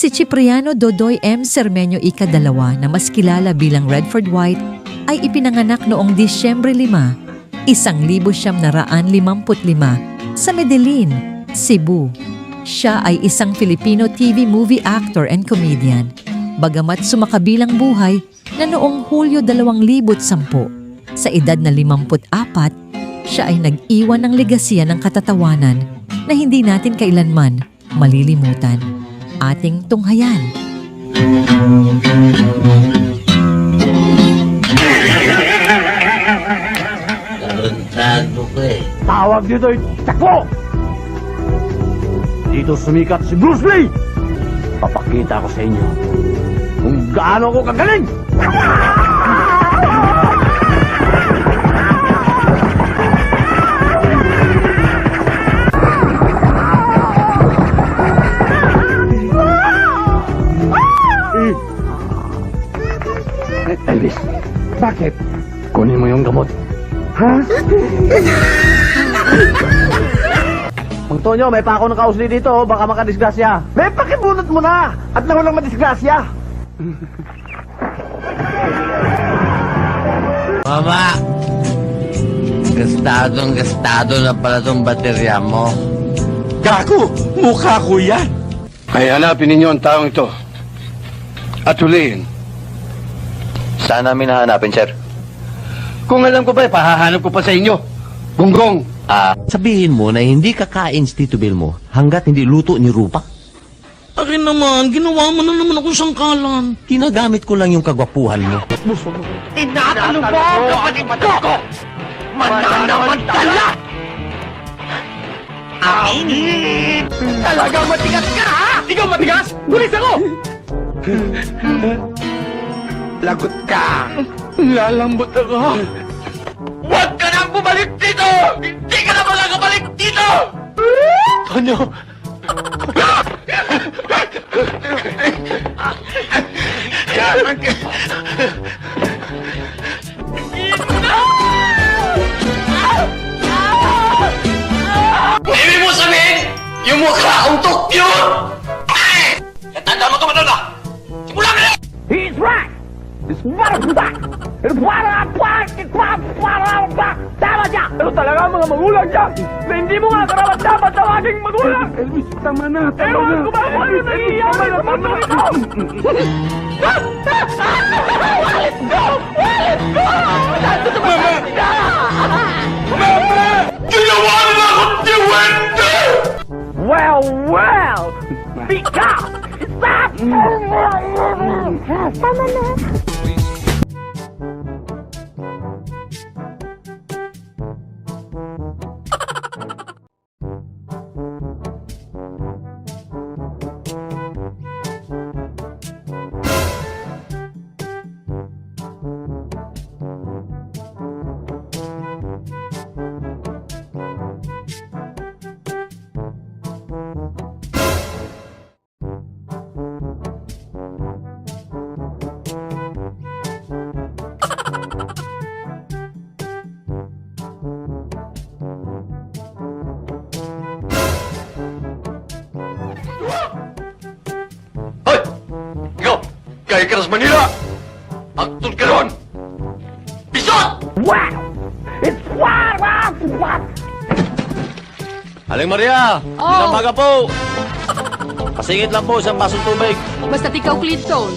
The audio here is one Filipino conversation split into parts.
Si Cipriano Dodoy M. Sermenyo Ikadalawa na mas kilala bilang Redford White ay ipinanganak noong Disyembre 5, 1955 sa Medellin, Cebu. Siya ay isang Filipino TV movie actor and comedian. Bagamat sumakabilang buhay na noong Hulyo 2010, sa edad na 54, siya ay nag-iwan ng legasya ng katatawanan na hindi natin kailanman malilimutan. Ating tunghayan. Tarantado ko eh. Tawag dito ay takbo! Dito sumikat si Bruce Lee! Papakita ko sa inyo kung gaano ako kagaling! Elvis, bakit? Kunin mo yung gamot. Ha? Mang Tonyo, may pa ako ng kausli dito, oh. baka makadisgrasya. May pakibunot mo na! At na walang madisgrasya! Mama! Gastadong gastado na pala tong baterya mo. Gago! Mukha ko yan! Ay hanapin ninyo ang taong ito. At hulihin. Saan namin hahanapin, sir? Kung alam ko ba, pahahanap ko pa sa inyo. Gonggong. Ah, Sabihin mo na hindi kakain si Tito Bill mo hanggat hindi luto ni Rupa. Akin naman, ginawa mo na naman akong sangkalan. Ginagamit ko lang yung kagwapuhan mo. Tinatalong mo ang kapatid ko! Mananamantala! Amin! Talagang matigas ka, ha? Ikaw matigas? Pulis ako! Lagot ka! Lalambot ako! Huwag ka nang bumalik dito! Hindi ka na makakabalik dito! Tonyo! Ibig mo sabihin, yung mukha ang Tokyo! Tama siya! Pero talaga ang mga magulang siya na hindi mo nga karapat dapat sa aking magulang! Elvis, tama na! Tama Ewan na! ko ba kung ano nangyayari sa mundo ito? Walit ko! Walit ko! Nandito ba sila? Mama! Ginawa nila akong diwende! Well, well! Because! Stop! Tama na! Kaya ka sa Manila! Agtod ka ron! Bisot! Wow! It's what? What? What? Aling Maria! Isang maga po! Pasingit lang po isang basong tubig. Basta't ikaw, Clinton.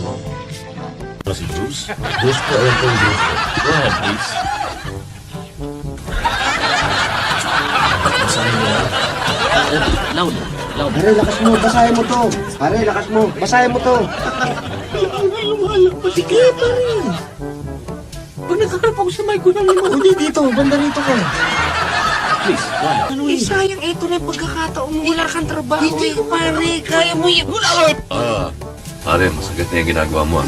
Si Bruce? Bruce ko rin pong Bruce. Go ahead, please. Loud. Loud. Pare, lakas mo. Basahin mo to. Pare, lakas mo. Basahin mo to. Patikit pa rin! Pag nagkakarap ako sa mic ko ng lima, Hindi dito. Banda rito ka. Please, ahead. ano eh, sayang ito na yung pagkakataon mo. Wala kang trabaho Hindi ko pare, kaya mo yan. Wala ka! Ah, pare, masakit na yung ginagawa mo ah.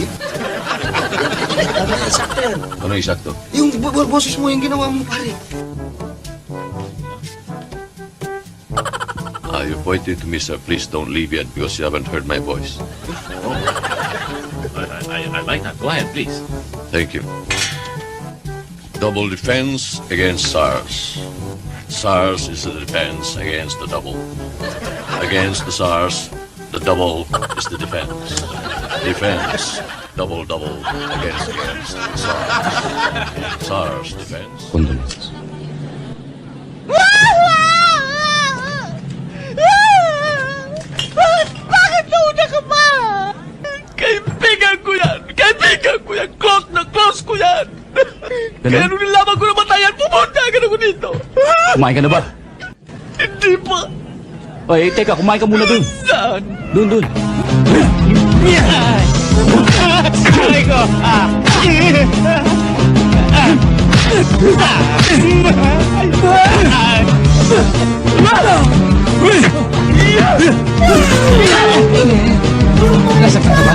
Sakto yan. Ano yung sakto? Yung bo- bo- boses mo, yung ginawa mo, pare. Ah, you pointed to me, sir. Please don't leave yet because you haven't heard my voice. I, I, I like that. Go ahead, please. Thank you. Double defense against SARS. SARS is the defense against the double. Against the SARS, The double is the defense. Defense. Double, double. Against, against. SARS. SARS defense. Kaya nung nilaman ko na matayan, pumunta agad ako dito! Kumain ka na ba? Hindi pa! Ay, teka, kumain ka muna dun. Saan? Dun, dun. Aray ko! Nasaktan ka ba?